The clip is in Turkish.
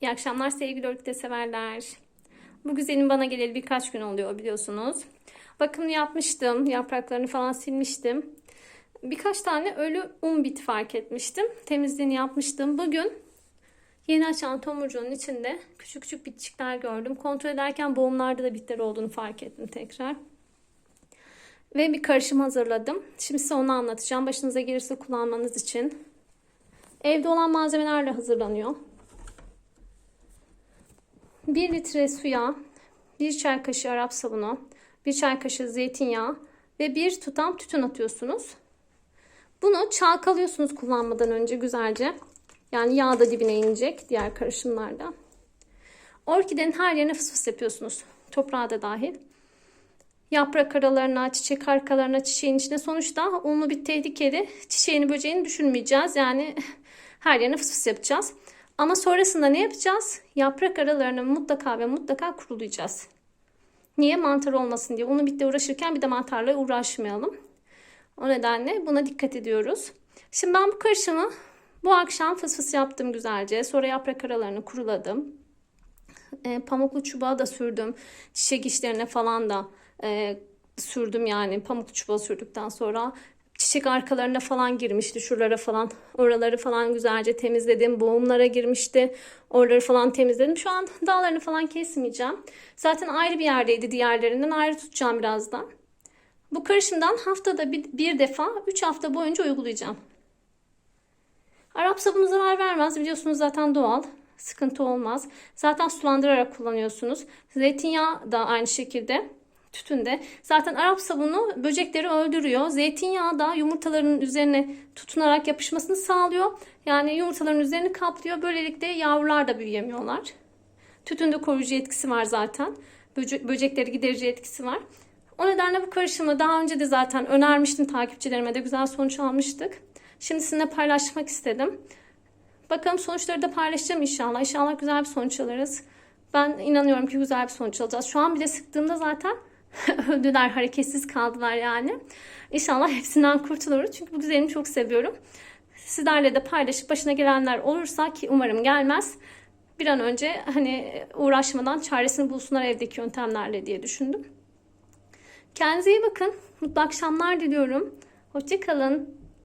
İyi akşamlar sevgili örgüte severler. Bu güzelin bana geleli birkaç gün oluyor biliyorsunuz. Bakımını yapmıştım. Yapraklarını falan silmiştim. Birkaç tane ölü un bit fark etmiştim. Temizliğini yapmıştım. Bugün yeni açan tomurcuğun içinde küçük küçük bitçikler gördüm. Kontrol ederken boğumlarda da bitler olduğunu fark ettim tekrar. Ve bir karışım hazırladım. Şimdi size onu anlatacağım. Başınıza gelirse kullanmanız için. Evde olan malzemelerle hazırlanıyor. 1 litre suya 1 çay kaşığı Arap sabunu, 1 çay kaşığı zeytinyağı ve 1 tutam tütün atıyorsunuz. Bunu çalkalıyorsunuz kullanmadan önce güzelce. Yani yağ da dibine inecek diğer karışımlarda. Orkidenin her yerine fıs fıs yapıyorsunuz. Toprağa da dahil. Yaprak aralarına, çiçek arkalarına, çiçeğin içine. Sonuçta unlu bir tehlikeli. Çiçeğini, böceğini düşürmeyeceğiz. Yani her yerine fıs fıs yapacağız. Ama sonrasında ne yapacağız? Yaprak aralarını mutlaka ve mutlaka kurulayacağız. Niye? Mantar olmasın diye. Onu bitti uğraşırken bir de mantarla uğraşmayalım. O nedenle buna dikkat ediyoruz. Şimdi ben bu karışımı bu akşam fıs fıs yaptım güzelce. Sonra yaprak aralarını kuruladım. E, pamuklu çubuğa da sürdüm. Çiçek işlerine falan da e, sürdüm yani. Pamuklu çubuğa sürdükten sonra çiçek arkalarına falan girmişti. Şuralara falan. Oraları falan güzelce temizledim. Boğumlara girmişti. Oraları falan temizledim. Şu an dağlarını falan kesmeyeceğim. Zaten ayrı bir yerdeydi diğerlerinden. Ayrı tutacağım birazdan. Bu karışımdan haftada bir, bir defa 3 hafta boyunca uygulayacağım. Arap sabunu zarar vermez. Biliyorsunuz zaten doğal. Sıkıntı olmaz. Zaten sulandırarak kullanıyorsunuz. Zeytinyağı da aynı şekilde. Tütün de. Zaten Arap sabunu böcekleri öldürüyor. Zeytinyağı da yumurtaların üzerine tutunarak yapışmasını sağlıyor. Yani yumurtaların üzerini kaplıyor. Böylelikle yavrular da büyüyemiyorlar. Tütünde koruyucu etkisi var zaten. Böce böcekleri giderici etkisi var. O nedenle bu karışımı daha önce de zaten önermiştim takipçilerime de güzel sonuç almıştık. Şimdi sizinle paylaşmak istedim. Bakalım sonuçları da paylaşacağım inşallah. İnşallah güzel bir sonuç alırız. Ben inanıyorum ki güzel bir sonuç alacağız. Şu an bile sıktığımda zaten öldüler, hareketsiz kaldılar yani. İnşallah hepsinden kurtuluruz. Çünkü bu güzelimi çok seviyorum. Sizlerle de paylaşıp başına gelenler olursa ki umarım gelmez. Bir an önce hani uğraşmadan çaresini bulsunlar evdeki yöntemlerle diye düşündüm. Kendinize iyi bakın. Mutlu akşamlar diliyorum. Hoşçakalın.